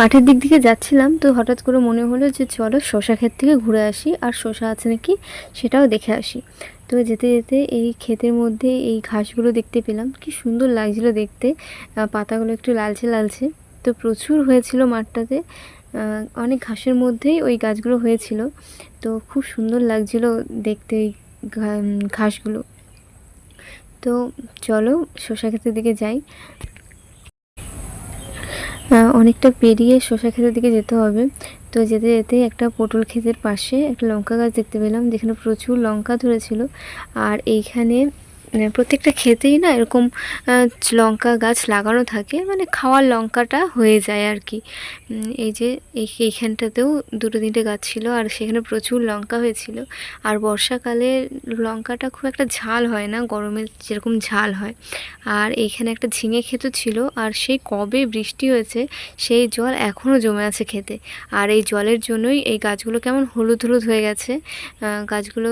মাঠের দিক থেকে যাচ্ছিলাম তো হঠাৎ করে মনে হলো যে চলো শশা ক্ষেত থেকে ঘুরে আসি আর শশা আছে নাকি সেটাও দেখে আসি। তো যেতে যেতে এই ক্ষেতের মধ্যে এই ঘাসগুলো দেখতে পেলাম কি সুন্দর লাগছিল দেখতে। পাতাগুলো একটু লালচে লালচে। তো প্রচুর হয়েছিল মাঠটাতে অনেক ঘাসের মধ্যেই ওই গাছগুলো হয়েছিল। তো খুব সুন্দর লাগছিল দেখতে উম, ঘাসগুলো। তো চলো শশা ক্ষেতের দিকে যাই। অনেকটা পেরিয়ে শশা ক্ষেতের দিকে যেতে হবে। তো যেতে যেতে একটা পটল ক্ষেতের পাশে একটা লঙ্কা গাছ দেখতে পেলাম, যেখানে প্রচুর লঙ্কা ধরেছিল। আর এইখানে প্রত্যেকটা ক্ষেতেই না এরকম লঙ্কা গাছ লাগানো থাকে মানে খাওয়ার লঙ্কাটা হয়ে যায় আর কি এই যে এই- এইখানটাতেও দুটো তিনটে গাছ ছিল আর সেখানে প্রচুর লঙ্কা হয়েছিল। আর বর্ষাকালে লঙ্কাটা খুব একটা ঝাল হয় না, গরমে যেরকম ঝাল হয়। আর এইখানে একটা ঝিঙে ক্ষেতও ছিল আর সেই কবে বৃষ্টি হয়েছে, সেই জল এখনও জমে আছে খেতে আর এই জলের জন্যই এই গাছগুলো কেমন হলুদ হলুদ হয়ে গেছে। গাছগুলো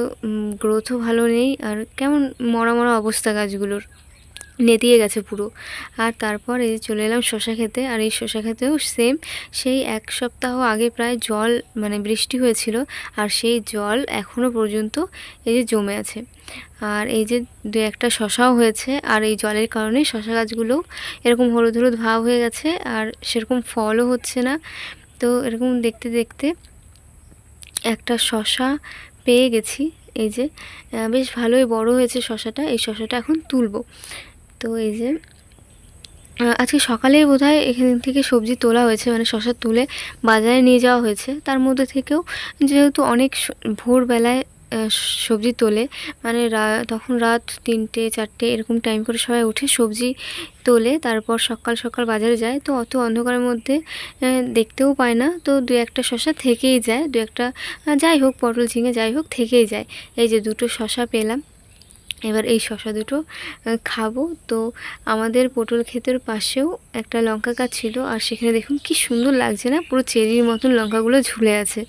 গ্রোথও ভালো নেই আর কেমন মরা মরা অবস্থা গাছগুলোর। নেতিয়ে গেছে পুরো। আর তারপর এই চলে এলাম শশা খেতে। আর এই শশা খেতেও সেম সেই এক সপ্তাহ আগে প্রায় জল মানে বৃষ্টি হয়েছিল। আর সেই জল এখনও পর্যন্ত এই যে জমে আছে। আর এই যে দু একটা শশাও হয়েছে। আর এই জলের কারণে শশা গাছগুলো এরকম হলুদ হলুদ ভাব হয়ে গেছে। আর সেরকম ফলও হচ্ছে না। তো এরকম দেখতে দেখতে একটা শশা পেয়ে গেছি। এই যে বেশ ভালোই বড় হয়েছে শশাটা। এই শশাটা এখন তুলব। তো এই যে আজকে সকালেই বোধহয় এখান থেকে সবজি তোলা হয়েছে। মানে শশা তুলে বাজারে নিয়ে যাওয়া হয়েছে। তার মধ্যে থেকেও যেহেতু অনেক ভোরবেলায় সবজি তোলে। মানে তখন রাত তিনটে, চারটে এরকম টাইম করে সবাই উঠে সবজি তোলে। তারপর সকাল সকাল বাজারে যায়। তো অত অন্ধকারের মধ্যে দেখতেও পায় না। তো দু একটা শশা থেকেই যায়। দু একটা যাই হোক, পটল, ঝিঙে, যাই হোক, থেকেই যায়। এই যে দুটো শশা পেলাম। এবার এই শশা দুটো খাব। তো আমাদের পটল ক্ষেতের পাশেও একটা লঙ্কা গাছ ছিল। আর সেখানে দেখুন কি সুন্দর লাগছে না? পুরো চেরির মতন লঙ্কাগুলো ঝুলে আছে।